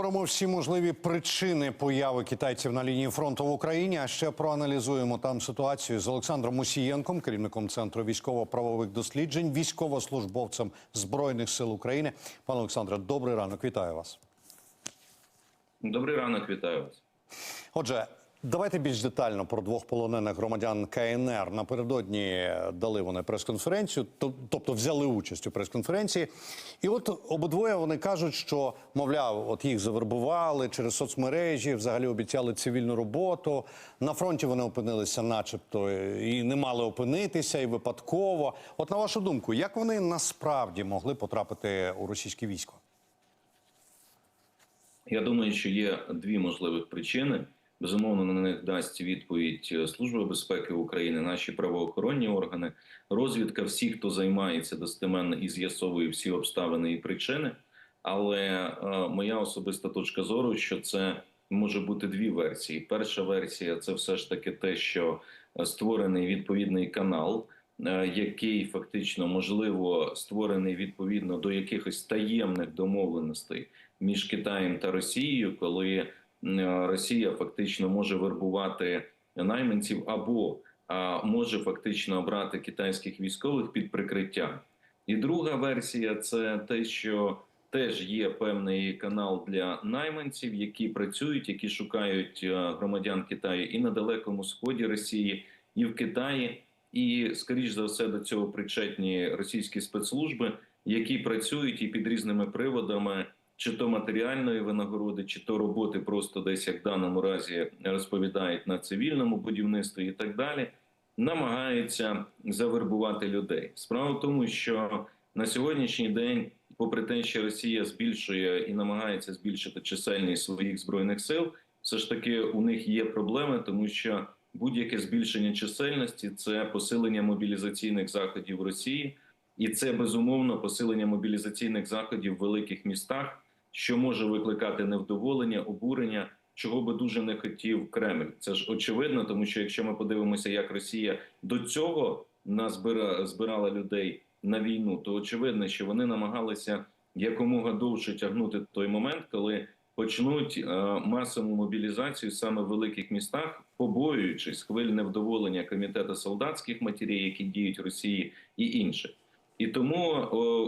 Обговоримо всі можливі причини появи китайців на лінії фронту в Україні. А ще проаналізуємо там ситуацію з Олександром Мусієнком, керівником центру військово-правових досліджень, військовослужбовцем збройних сил України. Пане Олександре, добрий ранок. Вітаю вас. Добрий ранок, вітаю вас. Отже, давайте більш детально про двох полонених громадян КНР. Напередодні дали вони прес-конференцію, тобто взяли участь у прес-конференції. І от обидвоє вони кажуть, що мовляв, от їх завербували через соцмережі, взагалі обіцяли цивільну роботу. На фронті вони опинилися, начебто, і не мали опинитися, і випадково. От на вашу думку, як вони насправді могли потрапити у російське військо? Я думаю, що є дві можливих причини. Безумовно, на них дасть відповідь е, Служба безпеки України, наші правоохоронні органи, розвідка всіх, хто займається достеменно і з'ясовує всі обставини і причини. Але е, моя особиста точка зору, що це може бути дві версії. Перша версія це все ж таки те, що е, створений відповідний канал, який фактично можливо створений відповідно до якихось таємних домовленостей між Китаєм та Росією, коли Росія фактично може вербувати найманців або може фактично обрати китайських військових під прикриттям. І друга версія це те, що теж є певний канал для найманців, які працюють, які шукають е, громадян Китаю і на далекому сході Росії, і в Китаї, і скоріш за все до цього причетні російські спецслужби, які працюють і під різними приводами, чи то матеріальної винагороди, чи то роботи просто десь як в даному разі розповідають на цивільному будівництві і так далі, намагаються завербувати людей. Справа в тому, що на сьогоднішній день, попри те, що Росія збільшує і намагається збільшити чисельність своїх збройних сил, все ж таки у них є проблеми, тому що будь-яке збільшення чисельності це посилення мобілізаційних заходів Росії, і це безумовно посилення мобілізаційних заходів в великих містах, що може викликати невдоволення, обурення. Чого би дуже не хотів Кремль, це ж очевидно, тому що якщо ми подивимося, як Росія до цього назбира збирала людей на війну, то очевидно, що вони намагалися якомога довше тягнути той момент, коли почнуть е, масову мобілізацію саме в великих містах, побоюючись хвиль невдоволення комітету солдатських матерій, які діють в Росії, і інших. І тому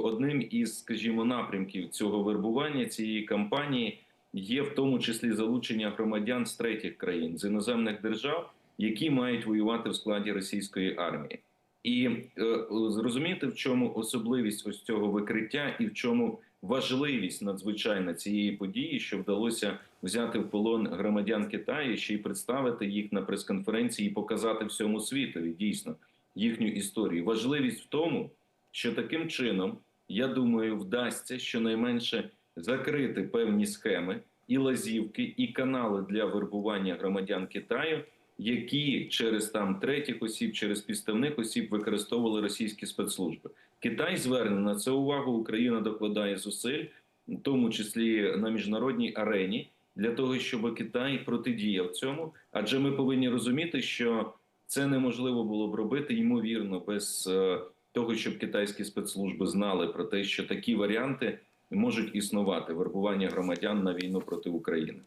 одним із, скажімо, напрямків цього вербування цієї кампанії є в тому числі залучення громадян з третіх країн з іноземних держав, які мають воювати в складі російської армії. І е, зрозуміти, в чому особливість ось цього викриття, і в чому важливість надзвичайна цієї події, що вдалося взяти в полон громадян Китаю, ще й представити їх на прес-конференції і показати всьому світові дійсно їхню історію. Важливість в тому, що таким чином, я думаю, вдасться щонайменше закрити певні схеми і лазівки, і канали для вербування громадян Китаю, які через там третіх осіб, через підставних осіб використовували російські спецслужби. Китай зверне на це увагу. Україна докладає зусиль, в тому числі на міжнародній арені, для того, щоб Китай протидіяв цьому. Адже ми повинні розуміти, що це неможливо було б робити ймовірно без е, того, щоб китайські спецслужби знали про те, що такі варіанти можуть існувати вербування громадян на війну проти України.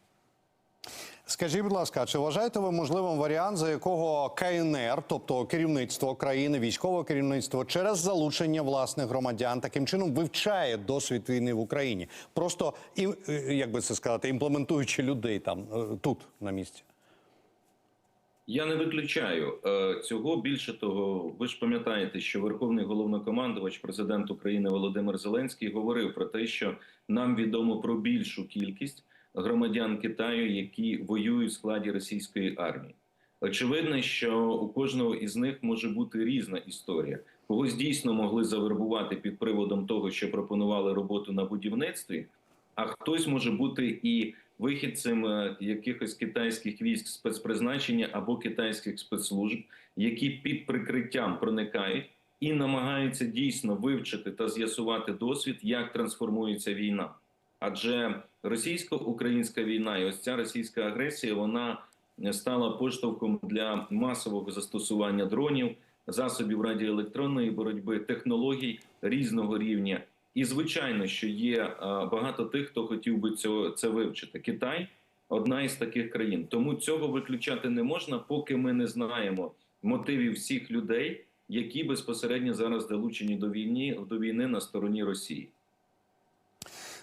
Скажіть, будь ласка, чи вважаєте ви можливим варіант, за якого КНР, тобто керівництво країни, військове керівництво, через залучення власних громадян таким чином вивчає досвід війни в Україні, просто і як би це сказати, імплементуючи людей там е, тут на місці? Я не виключаю е, цього. Більше того, ви ж пам'ятаєте, що Верховний головнокомандувач, президент України Володимир Зеленський, говорив про те, що нам відомо про більшу кількість громадян Китаю, які воюють в складі російської армії. Очевидно, що у кожного із них може бути різна історія. Когось дійсно могли завербувати під приводом того, що пропонували роботу на будівництві, а хтось може бути і вихідцем е, якихось китайських військ спецпризначення або китайських спецслужб, які під прикриттям проникають і намагаються дійсно вивчити та з'ясувати досвід, як трансформується війна. Адже російсько-українська війна і ось ця російська агресія вона стала поштовхом для масового застосування дронів, засобів радіоелектронної боротьби, технологій різного рівня. І звичайно, що є е, багато тих, хто хотів би цього це вивчити. Китай одна із таких країн. Тому цього виключати не можна, поки ми не знаємо мотивів всіх людей, які безпосередньо зараз долучені до війни до війни на стороні Росії.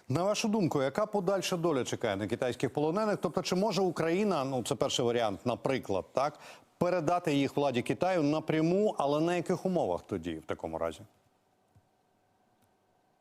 На вашу думку, яка подальша доля чекає на китайських полонених? Тобто, чи може Україна, ну це перший варіант, наприклад, так передати їх владі Китаю напряму, але на яких умовах тоді в такому разі?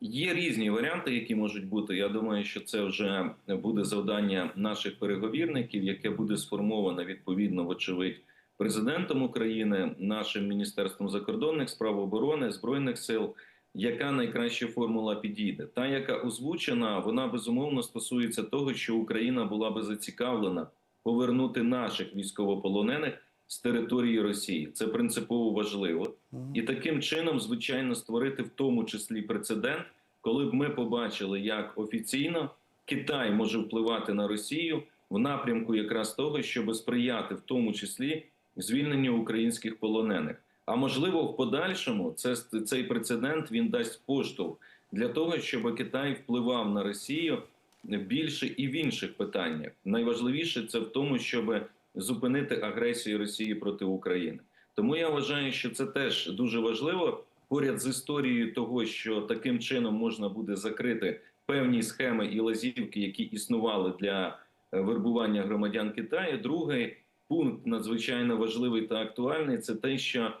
Є різні варіанти, які можуть бути. Я думаю, що це вже буде завдання наших переговірників, яке буде сформоване відповідно, вочевидь, президентом України, нашим міністерством закордонних справ оборони збройних сил. Яка найкраща формула підійде? Та, яка озвучена, вона безумовно стосується того, що Україна була би зацікавлена повернути наших військовополонених з території Росії. Це принципово важливо, і таким чином, звичайно, створити в тому числі прецедент, коли б ми побачили, як офіційно Китай може впливати на Росію в напрямку якраз того, щоб сприяти в тому числі звільненню українських полонених. А можливо, в подальшому це цей прецедент він дасть поштовх для того, щоб Китай впливав на Росію більше і в інших питаннях. Найважливіше це в тому, щоб зупинити агресію Росії проти України. Тому я вважаю, що це теж дуже важливо поряд з історією того, що таким чином можна буде закрити певні схеми і лазівки, які існували для е, вербування громадян Китаю. Другий пункт надзвичайно важливий та актуальний це те, що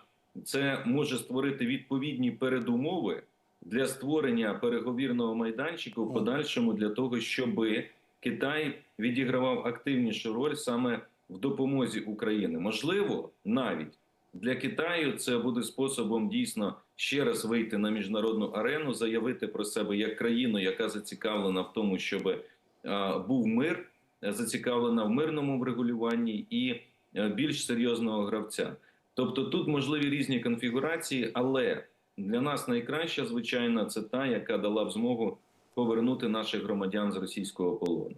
це може створити відповідні передумови для створення переговірного майданчику в подальшому для того, щоб Китай відігравав активнішу роль саме в допомозі України. Можливо, навіть для Китаю це буде способом дійсно ще раз вийти на міжнародну арену, заявити про себе як країну, яка зацікавлена в тому, щоб був мир, зацікавлена в мирному врегулюванні і більш серйозного гравця. Тобто тут можливі різні конфігурації, але для нас найкраща, звичайно, це та, яка дала б змогу повернути наших громадян з російського полону.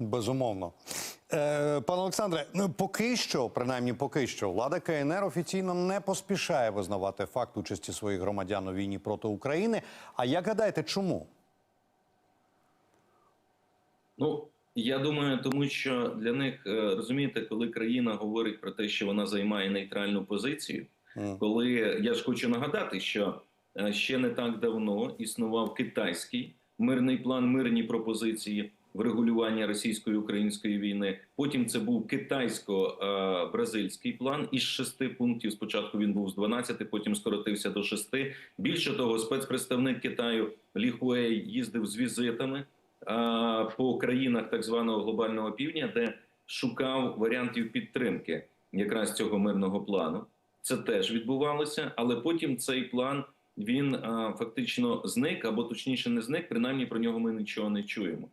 Безумовно. Е, пане Олександре, ну поки що, принаймні поки що, влада КНР офіційно не поспішає визнавати факт участі своїх громадян у війні проти України. А як гадаєте, чому? Ну я думаю, тому що для них е, розумієте, коли країна говорить про те, що вона займає нейтральну позицію, М. коли я ж хочу нагадати, що е, ще не так давно існував китайський мирний план, мирні пропозиції врегулювання російсько-української війни. Потім це був китайсько-бразильський план із шести пунктів. Спочатку він був з 12, потім скоротився до шести. Більше того, спецпредставник Китаю Лі Хуей їздив з візитами по країнах так званого глобального півдня, де шукав варіантів підтримки якраз цього мирного плану. Це теж відбувалося, але потім цей план він а, фактично зник, або точніше не зник. Принаймні про нього ми нічого не чуємо.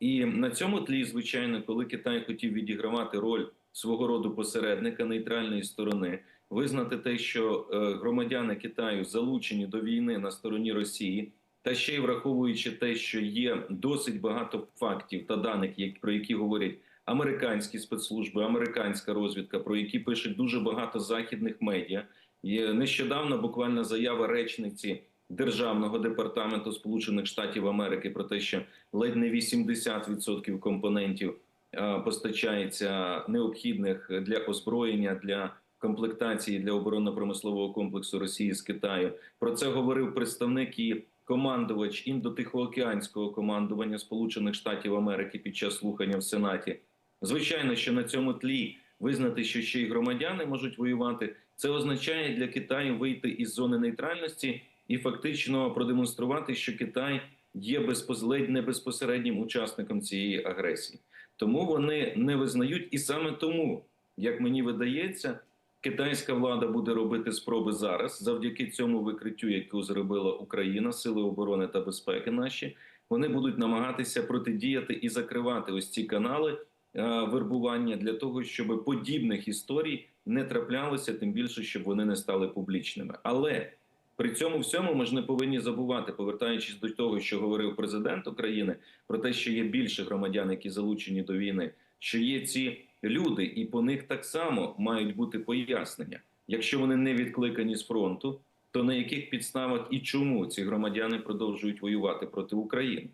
І на цьому тлі, звичайно, коли Китай хотів відігравати роль свого роду посередника нейтральної сторони, визнати те, що е, громадяни Китаю залучені до війни на стороні Росії, та ще й враховуючи те, що є досить багато фактів та даних, про які говорять американські спецслужби, американська розвідка, про які пишуть дуже багато західних медіа. Є нещодавно буквально заява речниці Державного департаменту Сполучених Штатів Америки про те, що ледь не 80% компонентів е, постачається необхідних для озброєння для комплектації для оборонно-промислового комплексу Росії з Китаю. Про це говорив представник і командувач індотихоокеанського командування Сполучених Штатів Америки під час слухання в Сенаті. Звичайно, що на цьому тлі визнати, що ще й громадяни можуть воювати, це означає для Китаю вийти із зони нейтральності і фактично продемонструвати, що Китай є безпосередньо безпосереднім учасником цієї агресії. Тому вони не визнають, і саме тому, як мені видається, китайська влада буде робити спроби зараз, завдяки цьому викриттю, яке зробила Україна, сили оборони та безпеки наші. Вони будуть намагатися протидіяти і закривати ось ці канали е, вербування для того, щоб подібних історій не траплялося, тим більше, щоб вони не стали публічними. Але при цьому всьому ми ж не повинні забувати, повертаючись до того, що говорив президент України, про те, що є більше громадян, які залучені до війни, що є ці люди, і по них так само мають бути пояснення. Якщо вони не відкликані з фронту, то на яких підставах і чому ці громадяни продовжують воювати проти України?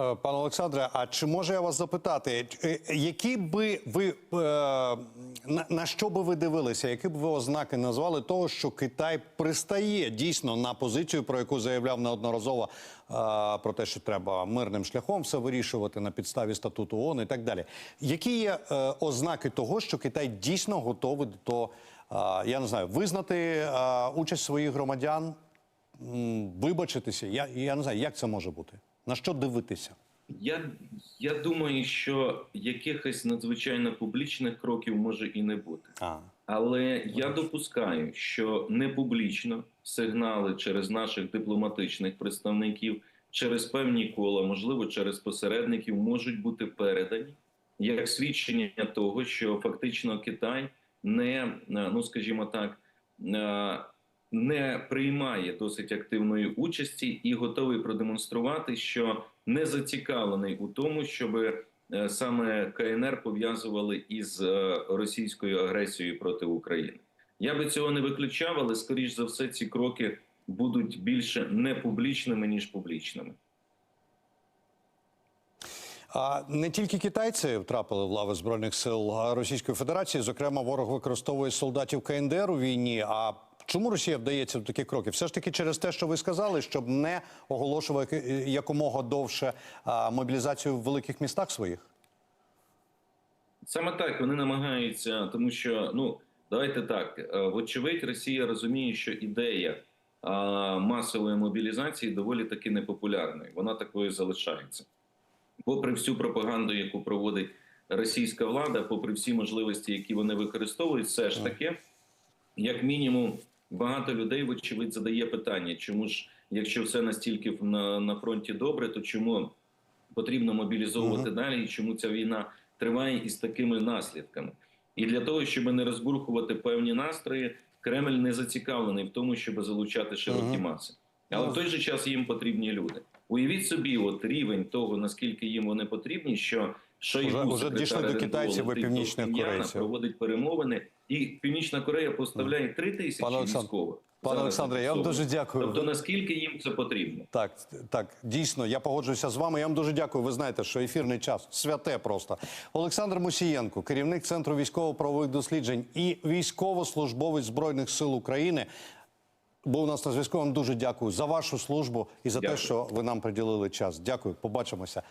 Пане Олександре, а чи можу я вас запитати, е, які би ви е, на, що би ви дивилися, які б ви ознаки назвали того, що Китай пристає дійсно на позицію, про яку заявляв неодноразово е, про те, що треба мирним шляхом все вирішувати на підставі статуту ООН і так далі? Які є е, ознаки того, що Китай дійсно готовий до е, я не знаю, визнати е, участь своїх громадян, вибачитися? Я, я не знаю, як це може бути? На що дивитися? Я, я думаю, що якихось надзвичайно публічних кроків може і не бути. А. Але я допускаю, що не публічно сигнали через наших дипломатичних представників, через певні кола, можливо, через посередників, можуть бути передані як свідчення того, що фактично Китай не, ну скажімо так, е, не приймає досить активної участі і готовий продемонструвати, що не зацікавлений у тому, щоб е, саме КНР пов'язували із е, російською агресією проти України. Я би цього не виключав, але скоріш за все ці кроки будуть більше не публічними ніж публічними. А не тільки китайці втрапили в лави збройних сил Російської Федерації. Зокрема, ворог використовує солдатів КНДР у війні. А чому Росія вдається до таких кроків? Все ж таки через те, що ви сказали, щоб не оголошувати якомога довше мобілізацію в великих містах своїх. Саме так вони намагаються, тому що ну давайте так. е, Вочевидь, Росія розуміє, що ідея масової мобілізації доволі таки непопулярною. Вона такою залишається. Попри всю пропаганду, яку проводить російська влада, попри всі можливості, які вони використовують, все ж таки, як мінімум, багато людей, вочевидь, задає питання, чому ж, якщо все настільки на, на фронті добре, то чому потрібно мобілізовувати далі, і чому ця війна триває із такими наслідками? І для того, щоб не розбурхувати певні настрої, Кремль не зацікавлений в тому, щоб залучати широкі Мгм. маси. Але в той же час їм потрібні люди. Уявіть собі, от рівень того, наскільки їм вони потрібні, що Шойгу, Уже- уже дійшли до китайців і північних корейців. проводить перемовини, і Північна Корея поставляє три тисячі Пане Олександр- військових. Пане Олександре, я вам дуже дякую. Тобто, наскільки їм це потрібно? Так, так, дійсно, я погоджуюся з вами. Я вам дуже дякую. Ви знаєте, що ефірний час святе просто. Олександр Мусієнко, керівник центру військово-правових досліджень і військовослужбовець збройних сил України. Був у нас на зв'язку. Вам дуже дякую за вашу службу і за те, що ви нам приділили час. Дякую. Побачимося.